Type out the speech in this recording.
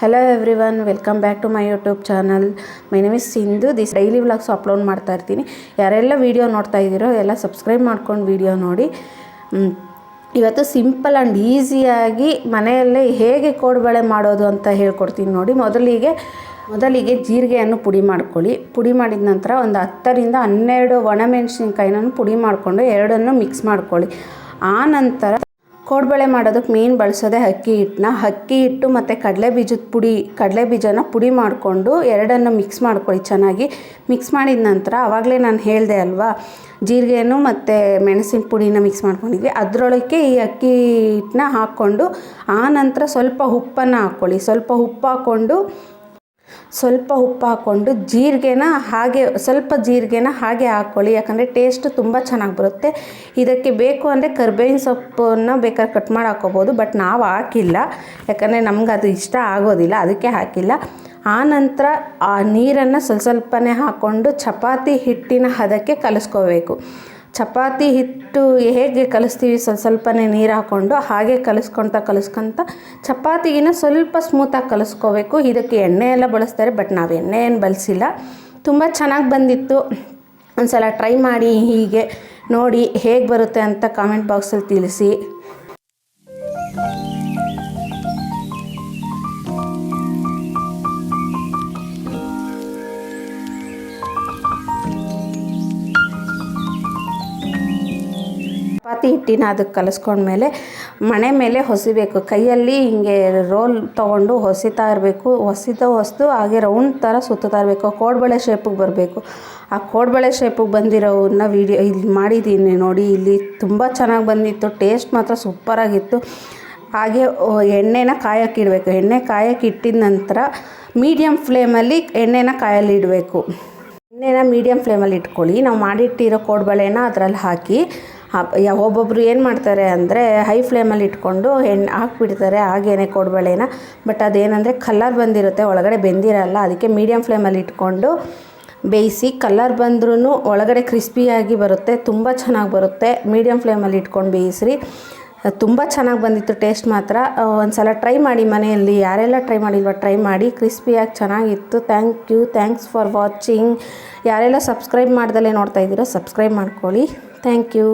Hello everyone welcome back to my YouTube channel my name is Sindhu this daily vlogs upload ಮಾಡ್ತಾ ಇರ್ತೀನಿ. ಯಾರೆಲ್ಲ video ನೋಡ್ತಾ ಇದ್ದೀರೋ ಎಲ್ಲ ಸಬ್ಸ್ಕ್ರೈಬ್ ಮಾಡ್ಕೊಂಡು ವೀಡಿಯೋ ನೋಡಿ. ಇವತ್ತು ಸಿಂಪಲ್ ಆ್ಯಂಡ್ ಈಸಿಯಾಗಿ ಮನೆಯಲ್ಲೇ ಹೇಗೆ ಕೋಡುಬಳೆ ಮಾಡೋದು ಅಂತ ಹೇಳ್ಕೊಡ್ತೀನಿ ನೋಡಿ. ಮೊದಲಿಗೆ ಮೊದಲಿಗೆ ಜೀರಿಗೆಯನ್ನು ಪುಡಿ ಮಾಡ್ಕೊಳ್ಳಿ. ಪುಡಿ ಮಾಡಿದ ನಂತರ ಒಂದು ಹತ್ತರಿಂದ ಹನ್ನೆರಡು ಒಣಮೆಣಸಿನ್ಕಾಯಿನ ಪುಡಿ ಮಾಡಿಕೊಂಡು ಎರಡನ್ನು ಮಿಕ್ಸ್ ಮಾಡ್ಕೊಳ್ಳಿ. ಆನಂತರ ನಂತರ ಕೋಡ್ಬಳೆ ಮಾಡೋದಕ್ಕೆ ಮೇನ್ ಬಳಸೋದೆ ಅಕ್ಕಿ ಹಿಟ್ಟನ್ನ. ಅಕ್ಕಿ ಹಿಟ್ಟು ಮತ್ತು ಕಡಲೆ ಬೀಜದ ಪುಡಿ, ಕಡಲೆ ಬೀಜನ ಪುಡಿ ಮಾಡಿಕೊಂಡು ಎರಡನ್ನು ಮಿಕ್ಸ್ ಮಾಡ್ಕೊಳ್ಳಿ ಚೆನ್ನಾಗಿ. ಮಿಕ್ಸ್ ಮಾಡಿದ ನಂತರ ಆವಾಗಲೇ ನಾನು ಹೇಳಿದೆ ಅಲ್ವಾ, ಜೀರಿಗೆಯನ್ನು ಮತ್ತು ಮೆಣಸಿನ ಪುಡಿನ ಮಿಕ್ಸ್ ಮಾಡ್ಕೊಂಡಿದ್ವಿ. ಅದರೊಳಗೆ ಈ ಅಕ್ಕಿ ಹಿಟ್ಟನ್ನ ಹಾಕ್ಕೊಂಡು ಆ ನಂತರ ಸ್ವಲ್ಪ ಉಪ್ಪನ್ನು ಹಾಕ್ಕೊಳ್ಳಿ. ಸ್ವಲ್ಪ ಉಪ್ಪು ಹಾಕ್ಕೊಂಡು ಸ್ವಲ್ಪ ಉಪ್ಪು ಹಾಕ್ಕೊಂಡು ಜೀರಿಗೆನ ಹಾಗೆ, ಸ್ವಲ್ಪ ಜೀರಿಗೆನ ಹಾಗೆ ಹಾಕ್ಕೊಳ್ಳಿ. ಯಾಕಂದರೆ ಟೇಸ್ಟ್ ತುಂಬ ಚೆನ್ನಾಗಿ ಬರುತ್ತೆ. ಇದಕ್ಕೆ ಬೇಕು ಅಂದರೆ ಕರ್ಬೇವಿನ ಸೊಪ್ಪನ್ನು ಬೇಕಾದ್ರೆ ಕಟ್ ಮಾಡಿ ಹಾಕ್ಕೋಬೋದು ಬಟ್ ನಾವು ಹಾಕಿಲ್ಲ. ಯಾಕಂದರೆ ನಮ್ಗೆ ಅದು ಇಷ್ಟ ಆಗೋದಿಲ್ಲ, ಅದಕ್ಕೆ ಹಾಕಿಲ್ಲ. ಆ ನಂತರ ಆ ನೀರನ್ನು ಸ್ವಲ್ಪ ಸ್ವಲ್ಪನೇ ಹಾಕ್ಕೊಂಡು ಚಪಾತಿ ಹಿಟ್ಟಿನ ಹದಕ್ಕೆ ಕಲಿಸ್ಕೋಬೇಕು. ಚಪಾತಿ ಹಿಟ್ಟು ಹೇಗೆ ಕಲಿಸ್ತೀವಿ ಸ್ವಲ್ಪ ಸ್ವಲ್ಪನೇ ನೀರು ಹಾಕ್ಕೊಂಡು ಹಾಗೆ ಕಲಿಸ್ಕೊತ ಕಲಿಸ್ಕೊತ ಚಪಾತಿಗಿನ ಸ್ವಲ್ಪ ಸ್ಮೂತಾಗಿ ಕಲಿಸ್ಕೋಬೇಕು. ಇದಕ್ಕೆ ಎಣ್ಣೆ ಎಲ್ಲ ಬಳಸ್ತಾರೆ ಬಟ್ ನಾವು ಎಣ್ಣೆ ಏನು ಬಳಸಿಲ್ಲ. ತುಂಬ ಚೆನ್ನಾಗಿ ಬಂದಿತ್ತು. ಒಂದು ಸಲ ಟ್ರೈ ಮಾಡಿ ಹೀಗೆ ನೋಡಿ ಹೇಗೆ ಬರುತ್ತೆ ಅಂತ ಕಾಮೆಂಟ್ ಬಾಕ್ಸಲ್ಲಿ ತಿಳಿಸಿ. ಚಪಾತಿ ಹಿಟ್ಟಿನ ಅದಕ್ಕೆ ಕಲಿಸ್ಕೊಂಡ್ಮೇಲೆ ಮಣೆ ಮೇಲೆ ಹೊಸಿಬೇಕು ಕೈಯಲ್ಲಿ ಹಿಂಗೆ ರೋಲ್ ತೊಗೊಂಡು ಹೊಸಿತಾ ಇರಬೇಕು. ಹೊಸಿದ ಹೊಸ್ದು ಹಾಗೆ ರೌಂಡ್ ಥರ ಸುತ್ತಾ ಇರಬೇಕು. ಕೋಡ್ಬಳೆ ಶೇಪಿಗೆ ಬರಬೇಕು. ಆ ಕೋಡ್ಬಳೆ ಶೇಪಿಗೆ ಬಂದಿರೋನ್ನ ವೀಡಿಯೋ ಇಲ್ಲಿ ಮಾಡಿದ್ದೀನಿ ನೋಡಿ. ಇಲ್ಲಿ ತುಂಬ ಚೆನ್ನಾಗಿ ಬಂದಿತ್ತು. ಟೇಸ್ಟ್ ಮಾತ್ರ ಸೂಪರಾಗಿತ್ತು. ಹಾಗೆ ಎಣ್ಣೆನ ಕಾಯಕ್ಕೆ ಇಡಬೇಕು. ಎಣ್ಣೆ ಕಾಯಕ್ಕೆ ಇಟ್ಟಿದ ನಂತರ ಮೀಡಿಯಮ್ ಫ್ಲೇಮಲ್ಲಿ ಎಣ್ಣೆನ ಕಾಯಲ್ಲಿ ಇಡಬೇಕು. ಎಣ್ಣೆನ ಮೀಡಿಯಮ್ ಫ್ಲೇಮಲ್ಲಿ ಇಟ್ಕೊಳ್ಳಿ. ನಾವು ಮಾಡಿಟ್ಟಿರೋ ಕೋಡ್ಬಳೆನ ಅದರಲ್ಲಿ ಹಾಕಿ ಒಬ್ಬೊಬ್ರು ಏನು ಮಾಡ್ತಾರೆ ಅಂದರೆ ಹೈ ಫ್ಲೇಮಲ್ಲಿ ಇಟ್ಕೊಂಡು ಎಣ್ಣೆ ಹಾಕ್ಬಿಡ್ತಾರೆ ಹಾಗೇನೆ ಕೊಡಬೇಳೆನ. ಬಟ್ ಅದೇನಂದರೆ ಕಲರ್ ಬಂದಿರುತ್ತೆ, ಒಳಗಡೆ ಬೆಂದಿರಲ್ಲ. ಅದಕ್ಕೆ ಮೀಡಿಯಮ್ ಫ್ಲೇಮಲ್ಲಿ ಇಟ್ಕೊಂಡು ಬೇಯಿಸಿ ಕಲರ್ ಬಂದ್ರೂ ಒಳಗಡೆ ಕ್ರಿಸ್ಪಿಯಾಗಿ ಬರುತ್ತೆ, ತುಂಬ ಚೆನ್ನಾಗಿ ಬರುತ್ತೆ. ಮೀಡಿಯಮ್ ಫ್ಲೇಮಲ್ಲಿ ಇಟ್ಕೊಂಡು ಬೇಯಿಸ್ರಿ. ತುಂಬ ಚೆನ್ನಾಗಿ ಬಂದಿತ್ತು ಟೇಸ್ಟ್ ಮಾತ್ರ. ಒಂದು ಸಲ ಟ್ರೈ ಮಾಡಿ ಮನೆಯಲ್ಲಿ. ಯಾರೆಲ್ಲ ಟ್ರೈ ಮಾಡಿಲ್ವ ಟ್ರೈ ಮಾಡಿ. ಕ್ರಿಸ್ಪಿಯಾಗಿ ಚೆನ್ನಾಗಿತ್ತು. Thank you thanks for watching ಯಾರೆಲ್ಲ ಸಬ್ಸ್ಕ್ರೈಬ್ ಮಾಡ್ದಲೇ ನೋಡ್ತಾ ಇದ್ದೀರೋ ಸಬ್ಸ್ಕ್ರೈಬ್ ಮಾಡ್ಕೊಳ್ಳಿ. Thank you